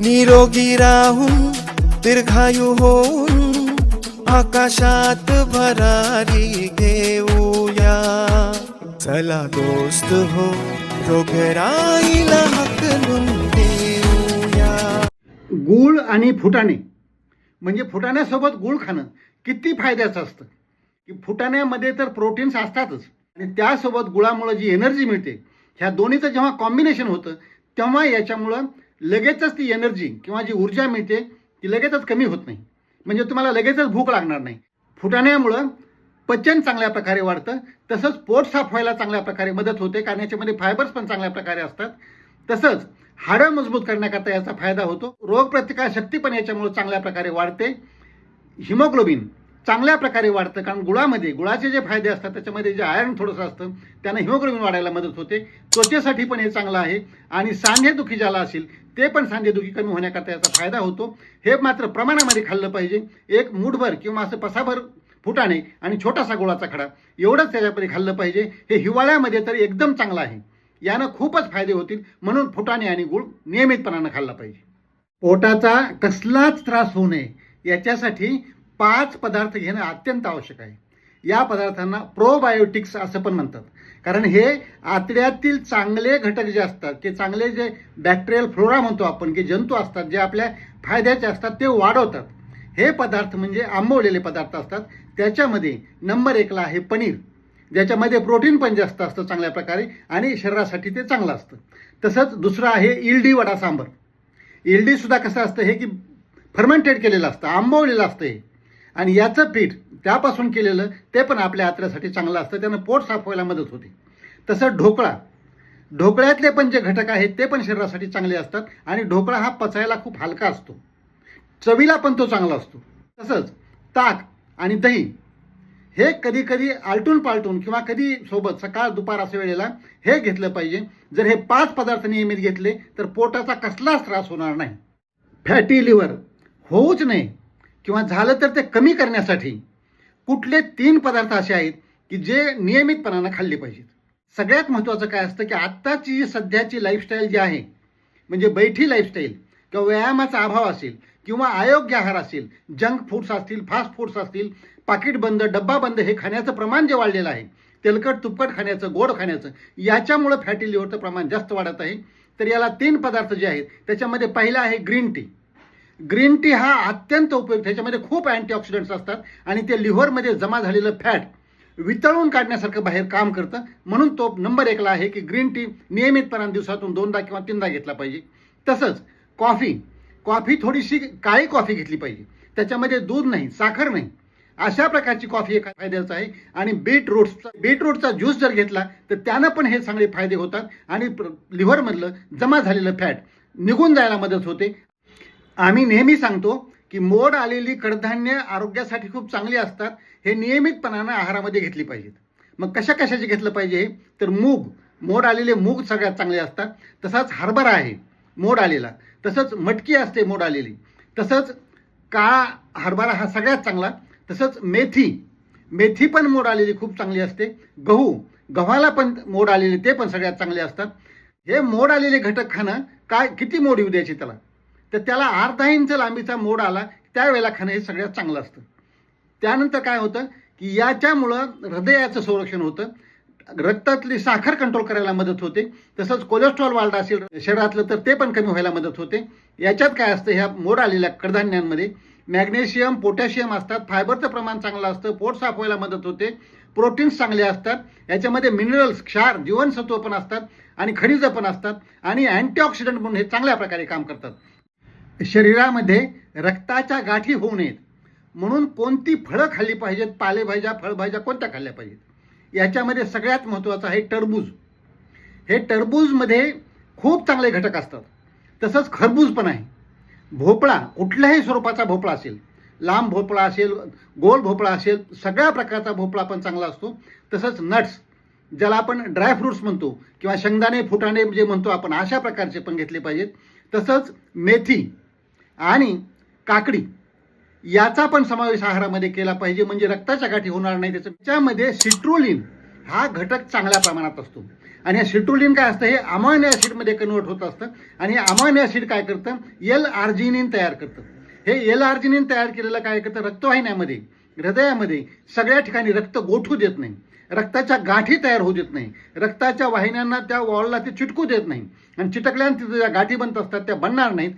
निरोगी राहून दीर्घायू होऊन आकाशात भरारी घेऊया. चला दोस्त हो रोगराईला हकलून देऊया. गूळ आणि फुटाणे. म्हणजे फुटाण्यासोबत गूळ खाणं किती फायद्याचं असतं? की फुटाण्यामध्ये तर प्रोटीन्स असतातच. आणि त्यासोबत गुळामुळं जी एनर्जी मिळते ह्या दोन्हीचं जेव्हा कॉम्बिनेशन होतं तेव्हा याच्यामुळं लगेचच ती एनर्जी किंवा जी ऊर्जा मिळते ती लगेचच कमी होत नाही. म्हणजे तुम्हाला लगेचच भूक लागणार नाही. फुटाण्यामुळं पचन चांगल्या प्रकारे वाढतं तसंच पोट साफ व्हायला चांगल्या प्रकारे मदत होते कारण याच्यामध्ये फायबर्स पण चांगल्या प्रकारे असतात. तसंच हाडं मजबूत करण्याकरता याचा फायदा होतो. रोगप्रतिकार शक्ती पण याच्यामुळे चांगल्या प्रकारे वाढते. हिमोग्लोबिन चांगल्या प्रकारे वाढतं. कारण गुळामध्ये गुळाचे जे फायदे असतात त्याच्यामध्ये जे आयर्न थोडंसं असतं त्यांना हिमोग्लोबिन वाढायला मदत होते. त्वचेसाठी पण हे चांगलं आहे. आणि सांधेदुखी ज्याला असेल ते पण सांधेदुखी कमी होण्याकरता याचा फायदा होतो. हे मात्र प्रमाणामध्ये खाल्लं पाहिजे. एक मूठभर किंवा असं पसाभर फुटाणे आणि छोटासा गुळाचा खडा एवढंच त्याच्यामध्ये खाल्लं पाहिजे. हे हिवाळ्यामध्ये तर एकदम चांगलं आहे. यानं खूपच फायदे होतील. म्हणून फुटाणे आणि गुळ नियमितपणानं खाल्ला पाहिजे. पोटाचा कसलाच त्रास होऊ नये. याच्यासाठी पाच पदार्थ घेणं अत्यंत आवश्यक आहे. या पदार्थांना प्रोबायोटिक्स असं पण म्हणतात. कारण हे आतड्यातील चांगले घटक जे असतात ते चांगले जे बॅक्टेरियल फ्लोरा म्हणतो आपण की जंतू असतात जे आपल्या फायद्याचे असतात ते वाढवतात. हे पदार्थ म्हणजे आंबवलेले पदार्थ असतात. त्याच्यामध्ये नंबर एकला आहे पनीर. ज्याच्यामध्ये प्रोटीन पण जास्त असतं चांगल्या प्रकारे आणि शरीरासाठी ते चांगलं असतं. तसंच दुसरं आहे इल्डी वडा सांबर. इल्डीसुद्धा कसं असतं हे की फर्मेंटेड केलेलं असतं आंबवलेलं असतं हे. आणि याचं पीठ त्यापासून केलेलं ते पण आपल्या आत्र्यासाठी चांगलं असतं. त्यानं पोट साफ व्हायला मदत होते. तसंच ढोकळा. ढोकळ्यातले पण जे घटक आहेत ते पण शरीरासाठी चांगले असतात. आणि ढोकळा हा पचायला खूप हलका असतो. चवीला पण तो चांगला असतो. तसंच ताक आणि दही हे कधी कधी आलटून पालटून किंवा कधी सोबत सकाळ दुपार अशा वेळेला हे घेतलं पाहिजे. जर हे पाच पदार्थ नियमित घेतले तर पोटाचा कसलाच त्रास होणार नाही. Fatty liver. होऊच नाही किंवा झालं तर ते कमी करण्यासाठी कुठले तीन पदार्थ असे आहेत की जे नियमितपणानं खाल्ले पाहिजेत. सगळ्यात महत्त्वाचं काय असतं की आत्ताची जी सध्याची लाईफस्टाईल जी आहे म्हणजे बैठी लाईफस्टाईल किंवा व्यायामाचा अभाव असेल किंवा अयोग्य आहार असेल जंक फूड्स असतील फास्ट फूड्स असतील पाकिट बंद डब्बा बंद हे खाण्याचं प्रमाण जे वाढलेलं आहे तेलकट तुपकट खाण्याचं गोड खाण्याचं याच्यामुळं फॅटी लिव्हरचं प्रमाण जास्त वाढत आहे. तर याला तीन पदार्थ जे आहेत त्याच्यामध्ये पहिला आहे ग्रीन टी ग्रीन टी हा अत्यंत उपयुक्त ह्याच्यामध्ये खूप अँटीऑक्सिडंट्स असतात आणि ते लिव्हरमध्ये जमा झालेलं फॅट वितळून काढण्यासारखं बाहेर काम करतं. म्हणून तो नंबर एकला आहे की ग्रीन टी नियमितपणाने दिवसातून दोनदा किंवा तीनदा घेतला पाहिजे. तसंच कॉफी कॉफी थोडीशी काळी कॉफी घेतली पाहिजे. त्याच्यामध्ये दूध नाही साखर नाही. अशा प्रकारची कॉफी एक फायद्याचं आहे. आणि बीटरूट्सचा बीटरूटचा ज्यूस जर घेतला तर त्यानं पण हे चांगले फायदे होतात आणि लिव्हरमधलं जमा झालेलं फॅट निघून जायला मदत होते. आम्ही नेहमी सांगतो की मोड आलेली कडधान्य आरोग्यासाठी खूप चांगली असतात हे नियमितपणानं आहारामध्ये घेतली पाहिजेत. मग कशा कशाचे घेतलं पाहिजे? तर मूग. मोड आलेले मूग सगळ्यात चांगले असतात. तसाच हरभरा आहे मोड आलेला. तसंच मटकी असते मोड आलेली. तसंच काळा हरभरा हा सगळ्यात चांगला. तसंच मेथी. मेथी पण मोड आलेली खूप चांगली असते. गहू. गव्हाला पण मोड आलेले ते पण सगळ्यात चांगले असतात. हे मोड आलेले घटक खाणं काय किती मोड येऊ द्यायची त्याला? तर त्याला अर्धा इंच लांबीचा मोड आला त्यावेळेला खाणं हे सगळ्यात चांगलं असतं. त्यानंतर काय होतं की याच्यामुळं हृदयाचं संरक्षण होतं. रक्तातली साखर कंट्रोल करायला मदत होते. तसंच कोलेस्ट्रॉल वाढला असेल शरीरातलं तर ते पण कमी व्हायला मदत होते. याच्यात काय असतं ह्या मोड आलेल्या कडधान्यांमध्ये मॅग्नेशियम पोटॅशियम असतात. फायबरचं प्रमाण चांगलं असतं. पोट साफ व्हायला मदत होते. प्रोटीन्स चांगले असतात. याच्यामध्ये मिनरल्स क्षार जीवनसत्व पण असतात आणि खनिजं पण असतात. आणि अँटीऑक्सिडंट म्हणून हे चांगल्या प्रकारे काम करतात. शरीरामध्ये रक्ताच्या गाठी होऊ नयेत. म्हणून कोणती फळं खाल्ली पाहिजेत? पालेभाज्या फळभाज्या कोणत्या खाल्ल्या पाहिजेत? याच्यामध्ये सगळ्यात महत्त्वाचं आहे टरबूज. हे टरबूजमध्ये खूप चांगले घटक असतात. तसंच खरबूज पण आहे. भोपळा कुठल्याही स्वरूपाचा भोपळा असेल लांब भोपळा असेल गोल भोपळा असेल सगळ्या प्रकारचा भोपळा पण चांगला असतो. तसंच नट्स ज्याला आपण ड्रायफ्रुट्स म्हणतो किंवा शेंगदाणे फुटाणे जे म्हणतो आपण अशा प्रकारचे पण घेतले पाहिजेत. तसंच मेथी आणि काकडी. याचा पण समावेश आहारामध्ये केला पाहिजे म्हणजे रक्ताच्या गाठी होणार नाही. त्याचं त्याच्यामध्ये सिट्रोलिन हा घटक चांगल्या प्रमाणात असतो. आणि हे सिट्रोलिन काय असतं? हे अमायनो ॲसिडमध्ये कन्वर्ट होत असतं. आणि हे अमायनो ॲसिड काय करतं? एल आर्जिनिन तयार करतं. हे एल आर्जिनिन तयार केलेलं काय करतं? रक्तवाहिन्यामध्ये हृदयामध्ये सगळ्या ठिकाणी रक्त गोठू देत नाही. रक्ताच्या गाठी तयार होऊ देत नाही. रक्ताच्या वाहिन्यांना त्या वॉलला ते चिटकू देत नाही. आणि चिटकल्यानंतर ज्या गाठी बनत असतात त्या बनणार नाहीत.